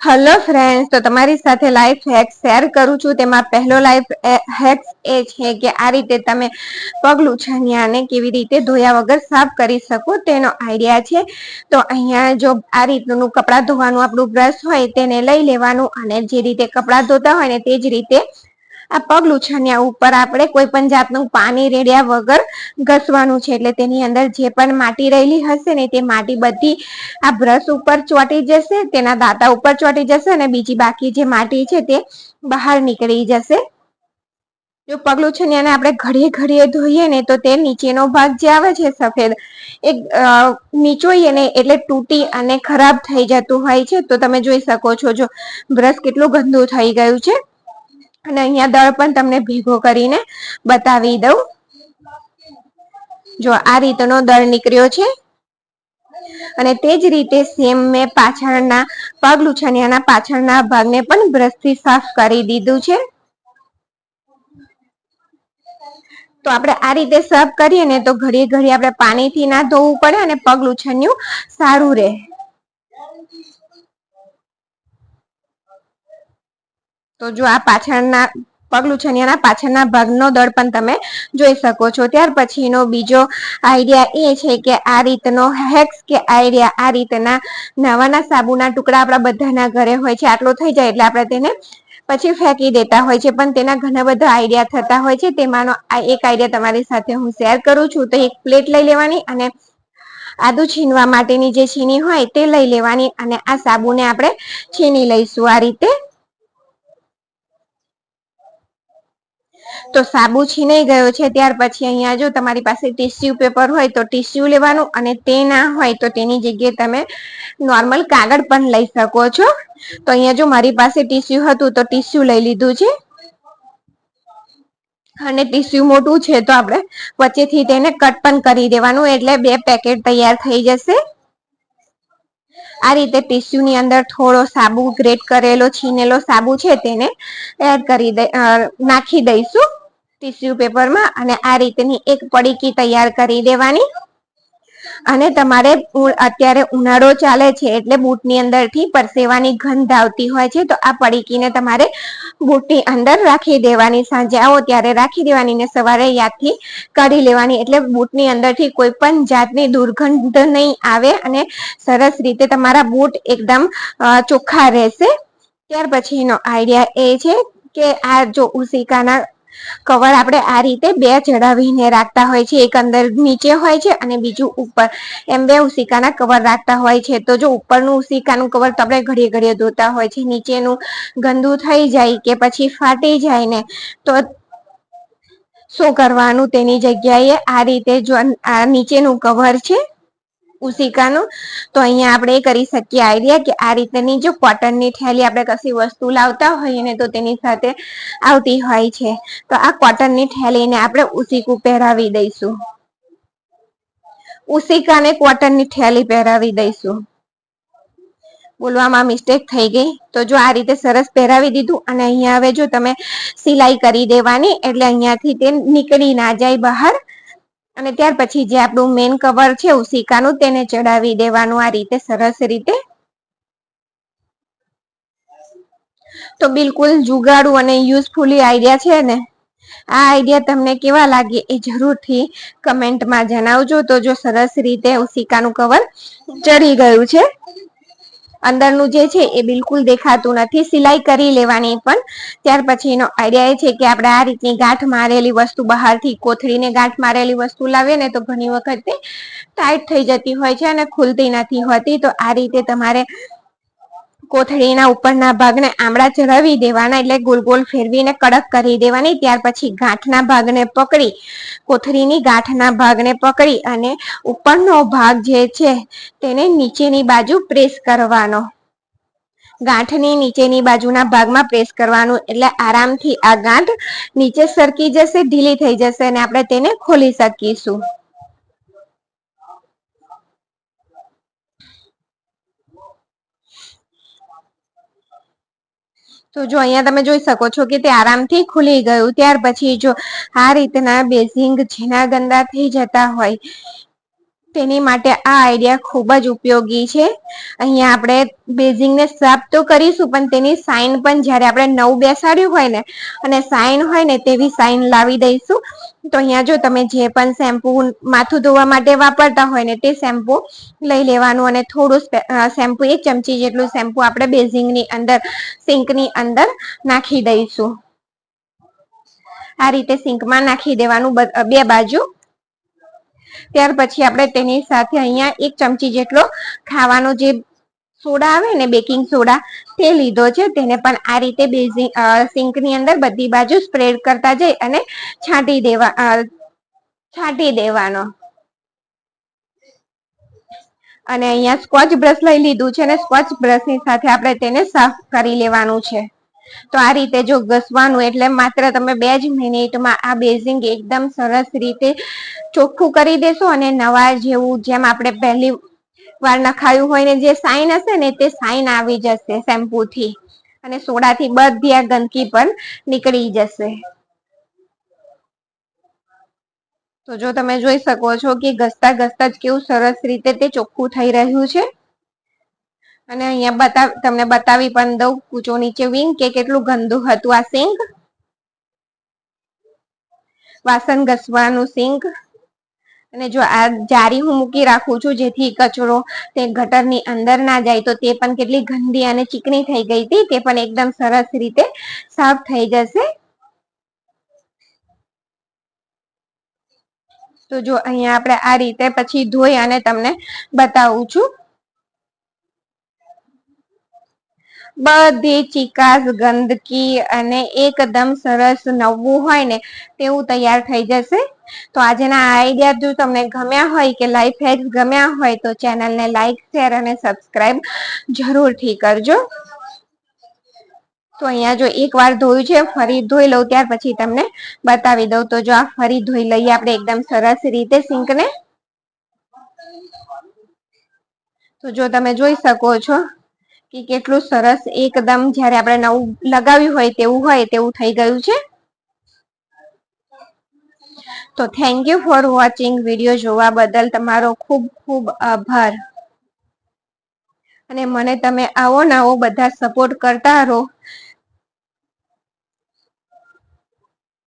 Hello friends તો તમારી સાથે લાઈફ હેક શેર કરું છું. તેમાં પહેલો લાઈફ હેક એ છે કે આ રીતે તમે પગલું છનિયાને કેવી રીતે ધોયા વગર સાફ કરી શકો તેનો આઈડિયા છે. તો અહીંયા જો આ રીતનું કપડાં ધોવાનું આપણું બ્રશ હોય, તેને લઈ લેવાનું અને જે રીતે કપડાં ધોતા હોય ને તે જ રીતે આ પગ લૂછણ્યા ઉપર આપણે કોઈ પણ જાતનું પાણી રેડ્યા વગર ઘસવાનું છે. એટલે તેની અંદર જે પણ માટી રહેલી હશે ને તે માટી બધી આ બ્રશ ઉપર ચોંટી જશે, તેના દાંતા ઉપર ચોંટી જશે અને બીજી બાકી જે માટી છે તે બહાર નીકળી જશે. જો પગલું છે ને એને આપણે ઘડીએ ઘડીએ ધોઈએ ને તો તે નીચેનો ભાગ જે આવે છે સફેદ એક નીચોઈએ ને એટલે તૂટી અને ખરાબ થઈ જતું હોય છે. તો તમે જોઈ શકો છો જો બ્રશ કેટલું ગંદુ થઈ ગયું છે. અને અહીંયા દળ પણ તમને ભેગો કરીને બતાવી દઉં. જો આ રીતનો દળ નીકળ્યો છે. અને તે જ રીતે સેમ મેં પાછળના પગ લુછનિયાના પાછળના ભાગને પણ બ્રશથી સાફ કરી દીધું છે. તો આપણે આ રીતે સાફ કરીએ ને તો ઘડી ઘડી આપણે પાણીથી ના ધોવું પડે અને પગ લુછન્યું સારું રહે. તો જો આ પાછળના પગલું છનિયાના પાછળના ભાગનો દળ પણ તમે જોઈ શકો છો. ત્યાર પછીનો બીજો આઈડિયા એ છે કે આ રીતનો હેક્સ કે આઈડિયા આ રીતના નવાના સાબુના ટુકડા આપણા બધાના ઘરે હોય છે. આટલો થઈ જાય એટલે આપણે તેને પછી ફેંકી દેતા હોય છે. પણ તેના ઘણા બધા આઈડિયા થતા હોય છે. તેમાંનો આ એક આઈડિયા તમારી સાથે હું શેર કરું છું. તો એક પ્લેટ લઈ લેવાની અને આદુ છીનવા માટેની જે છીની હોય તે લઈ લેવાની અને આ સાબુને આપણે છીની લઈશું. આ રીતે તો સાબુ છીનાઈ ગયો છે, ત્યાર પછી અહીંયા જો તમારી પાસે ટીસ્યુ પેપર હોય તો ટીસ્યુ લેવાનું અને તે ના હોય તો તેની જગ્યાએ તમે નોર્મલ કાગળ પણ લઈ શકો છો. તો અહીંયા જો મારી પાસે ટીસ્યુ હતું તો ટીસ્યુ લઈ લીધું છે. અને ટીસ્યુ મોટું છે તો આપણે વચ્ચેથી તેને કટ પણ કરી દેવાનું, એટલે બે પેકેટ તૈયાર થઈ જશે. આ રીતે ટીસ્યુ ની અંદર થોડો સાબુ ગ્રેટ કરેલો છીનેલો સાબુ છે તેને એડ કરી દે નાખી દઈશું ટીસ્યુ પેપરમાં અને આ રીતની એક પડીકી તૈયાર કરી દેવાની. અને તમારે અત્યારે ઉનાળો ચાલે છે એટલે બૂટની અંદરથી પરસેવાની ગંધ આવતી હોય છે, તો આ પડીકીને તમારે બૂટની અંદર રાખી દેવાની, સાંજે આવો ત્યારે રાખી દેવાની ને સવારે યાદથી કાઢી લેવાની. એટલે બૂટની અંદરથી કોઈ પણ જાતની દુર્ગંધ નહીં આવે અને સરસ રીતે તમારા બૂટ એકદમ ચોખ્ખા રહેશે. ત્યાર પછીનો આઈડિયા એ છે કે આ જો ઉસિકાના કવર આપણે આ રીતે બે ચડાવીને રાખતા હોય છે. એક અંદર નીચે હોય છે અને બીજું ઉપર. એમ બે ઉસિકાના કવર રાખતા હોય છે. તો જો ઉપરનું ઉસિકાનું કવર તો આપણે ઘડીએ ઘડીએ ધોતા હોય છે. નીચેનું ગંદુ થઈ જાય કે પછી ફાટી જાય ને, તો શું કરવાનું? તેની જગ્યાએ આ રીતે જો આ નીચેનું કવર છે ઉસિકાનું તો અહીંયા આપણે કરી શકીએ આઈડિયા કે આ રીતની જો કોટનની થેલી આપણે કશી વસ્તુ લાવતા હોઈએ ને તો તેની સાથે આવતી હોય છે. તો આ કોટનની થેલીને આપણે ઉસીકું પહેરાવી દઈશું. ઉસિકાને કોટનની થેલી પહેરાવી દઈશું. બોલવામાં મિસ્ટેક થઈ ગઈ. તો જો આ રીતે સરસ પહેરાવી દીધું અને અહીંયા હવે જો તમે સિલાઈ કરી દેવાની એટલે અહીંયાથી તે નીકળી ના જાય બહાર. અને ત્યાર પછી જે આપણું મેન કવર છે ઉસિકાનું તેને ચડાવી દેવાનું આ રીતે, સરસ રીતે. તો બિલકુલ જુગાડું અને યુઝફુલી આઈડિયા છે ને? આ આઈડિયા તમને કેવા લાગે એ જરૂરથી કમેન્ટમાં જણાવજો. તો જો સરસ રીતે ઉસિકાનું કવર ચડી ગયું છે. અંદરનું જે છે એ બિલકુલ દેખાતું નથી. સિલાઈ કરી લેવાની પણ. ત્યાર પછી એનો આઈડિયા એ છે કે આપણે આ રીતની ગાંઠ મારેલી વસ્તુ બહારથી કોથળીને ગાંઠ મારેલી વસ્તુ લાવીએ ને તો ઘણી વખત ટાઈટ થઈ જતી હોય છે અને ખુલતી નથી હોતી. તો આ રીતે તમારે કોથળીના ઉપરના ભાગને આમળા ચડાવી દેવાના એટલે ગોલ ગોલ ફેરવીને કડક કરી દેવાની. ત્યાર પછી ગાંઠના ભાગને પકડી, કોથળીની ગાંઠના ભાગને પકડી અને ઉપરનો ભાગ જે છે તેને નીચેની બાજુ પ્રેસ કરવાનો. ગાંઠની નીચેની બાજુના ભાગમાં પ્રેસ કરવાનું એટલે આરામથી આ ગાંઠ નીચે સરકી જશે, ઢીલી થઈ જશે અને આપણે તેને ખોલી શકીશું. તો જો અહીંયા તમે જોઈ શકો છો કે તે આરામથી ખુલી ગયું. ત્યાર પછી જો આ રીતના બેઝિંગ ઝીણા ગંદા થઈ જતા હોય તેની માટે આ આઈડિયા ખૂબ જ ઉપયોગી છે. અહીંયા આપણે બેઝિંગને સાફ તો કરીશું, પણ તેની સાઈન પણ જ્યારે આપણે નવું બેસાડ્યું હોય ને, અને સાઈન હોય ને તેવી સાઈન લાવી દઈશું. તો અહીંયા જો તમે જે પણ શેમ્પુ માથું ધોવા માટે વાપરતા હોય ને તે શેમ્પુ લઈ લેવાનું અને થોડું શેમ્પુ એક ચમચી જેટલું શેમ્પુ આપણે બેઝિંગની અંદર સિંકની અંદર નાખી દઈશું. આ રીતે સિંકમાં નાખી દેવાનું બે બાજુ. ત્યાર પછી આપણે તેની સાથે અહીંયા એક ચમચી જેટલો ખાવાનો જે સોડા આવે ને બેકિંગ સોડા, તે લીધો છે. તેને પણ આ રીતે બેઝિંગ સિંકની અંદર બધી બાજુ સ્પ્રેડ કરતા જઈ અને છાંટી દેવા છાંટી દેવાનો. અને અહીંયા સ્કોચ બ્રશ લઈ લીધું છે અને સ્કોચ બ્રશની સાથે આપણે તેને સાફ કરી લેવાનું છે. તો આ રીતે જો ઘસવાનું એટલે માત્ર તમે બે જ મિનિટમાં આ બેઝિંગ એકદમ સરસ રીતે ચોખ્ખું કરી દેશો અને નવા જેવું જેમ આપણે પહેલી વાર નખાયું હોય ને જે સાઈન હશે ને તે સાઇન આવી જશે શેમ્પૂથી. અને સોડાથી બધી આ ગંદકી પણ નીકળી જશે. તો જો તમે જોઈ શકો છો કે ઘસતા ઘસતા જ કેવું સરસ રીતે તે ચોખ્ખું થઈ રહ્યું છે. અને અહીંયા બતાવ તમને બતાવી પણ દઉં, કૂચો નીચે વિંગ કે કેટલું ગંદુ હતું આ સિંક વાસણ ઘસવાનું સિંક અને જો આ જારી હું મૂકી રાખું છું, જેથી કચરો તે ગટરની અંદર ના જાય, તો તે પણ કેટલી ગંદી અને ચીકણી થઈ ગઈ હતી. તે પણ એકદમ સરસ રીતે સાફ થઈ જશે. તો જો અહીંયા આપણે આ રીતે પછી ધોઈ અને તમને બતાવું છું. બધી ચિકાસ ગંદકી અને એકદમ સરસ નવું હોય ને તેવું તૈયાર થઈ જશે. તો આજના આઈડિયા જો તમને ગમ્યા હોય કે લાઈફ હેક્સ ગમ્યા હોય તો ચેનલને લાઈક શેર અને સબસ્ક્રાઇબ જરૂરથી કરજો. તો અહીંયા જો એક વાર ધોયું છે, ફરી ધોઈ લઉં ત્યાર પછી તમને બતાવી દઉં. તો જો આ ફરી ધોઈ લઈએ આપણે એકદમ સરસ રીતે સિંકને તો જો તમે જોઈ શકો છો કે કેટલું સરસ એકદમ જ્યારે આપણે નવું લગાવ્યું હોય તેવું હોય તેવું થઈ ગયું છે. તો thank you for watching video જોવા બદલ તમારો ખૂબ ખૂબ આભાર. અને મને તમે આવો નવો બધા સપોર્ટ કરતા રહો.